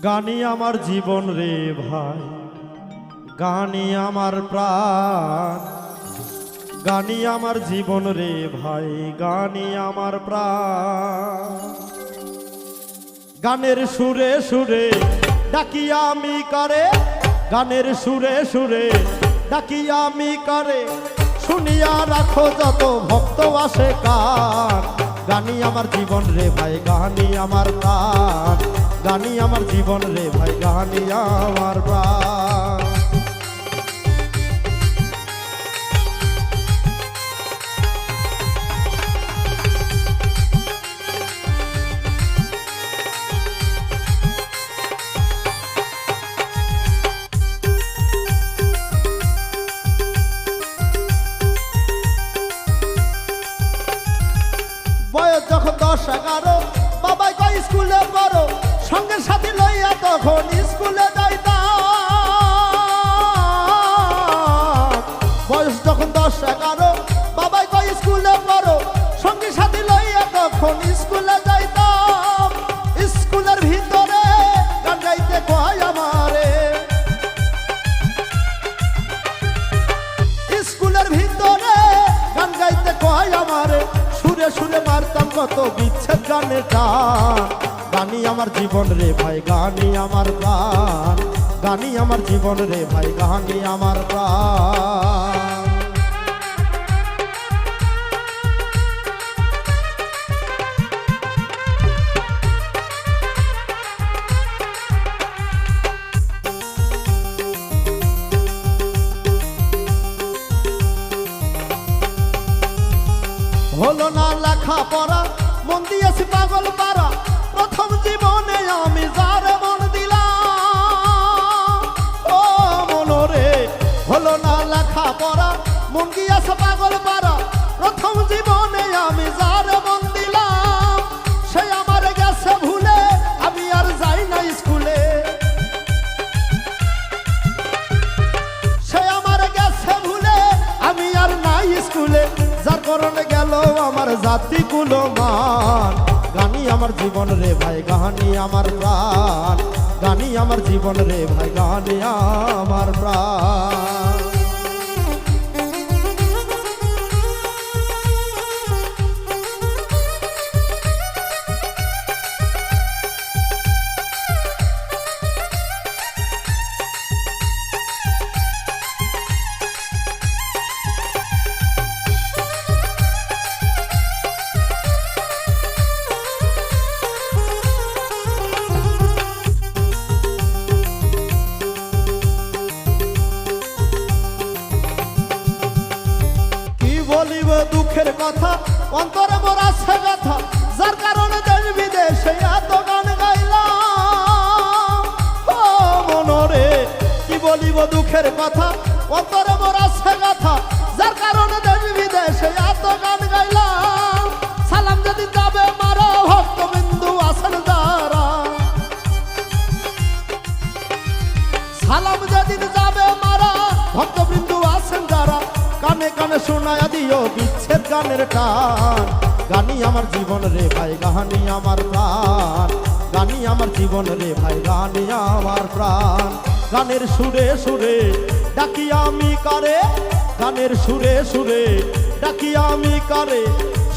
গানি আমার জীবন রে ভাই, গানি আমার প্রাণ, গানি আমার জীবন রে ভাই, গানি আমার প্রাণ। গানের সুরে সুরে ডাকি আমি করে, গানের সুরে সুরে ডাকি আমি করে, শুনিয়া রাখো যত ভক্ত আসে কান। গানি আমার জীবন রে ভাই, গানি আমার প্রাণ। গানি আমার জীবন রে ভাই গানি আমার বয়স যখন দশ এগারো বাবাই স্কুলে পড়ো। সঙ্গে সাথে লইয়া তখন স্কুলে যাইতাম। বয়স যখন দশ এগারো, বাবাই কয়, স্কুলে পড়ো। সঙ্গে সাথে লইয়া তখন স্কুলে যাইতাম। স্কুলের ভিতরে সুরে সুরে মারতাম কত বিচ্ছেদ গানে টান গানি আমার জীবন রে ভাই গানি আমার প্রাণ। গানি আমার জীবন রে ভাই গানি আমার প্রাণ। হলো না লেখা পড়া মন দিয়েছি পাগল পারা প্রথম জীবনে আমি কারণে গেল আমার জাতি কুলো মান গানি আমার জীবন রে ভাই, গানি আমার প্রাণ। গানি আমার জীবন রে ভাই, গানি আমার প্রাণ। বলিব দুঃখের কথা, অন্তরে মোর আছে যার কারণে দেশ বিদেশে এত গান গাইলাম। মনরে, কি বলিব দুঃখের কথা, অন্তরে মোর আছে যার কারণে দেশ বিদেশে এত গান গাইলাম। সালাম যদি যাবে মারা, ভক্তবিন্দু আসেন যারা। সালাম যেদিন যাবে মারা, ভক্তবৃন্দু কানে কানে শোনায়া দিও বিচ্ছেদ গানের টান। গানি আমার জীবন রে ভাই গানি আমার প্রাণ। গানি আমার জীবন রে ভাই গানি আমার প্রাণ। গানের সুরে সুরে ডাকি আমি কারে? গানের সুরে সুরে ডাকি আমি কারে?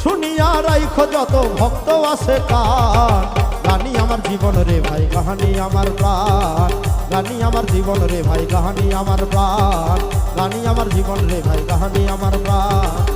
শুনিয়া রাইখো যত ভক্ত আছে কান গানি আমার জীবন রে ভাই কাহানি আমার প্রাণ। গানি আমার জীবন রে ভাই কাহানি আমার প্রাণ। গানি আমার জীবন রে ভাই কাহানি আমার প্রাণ।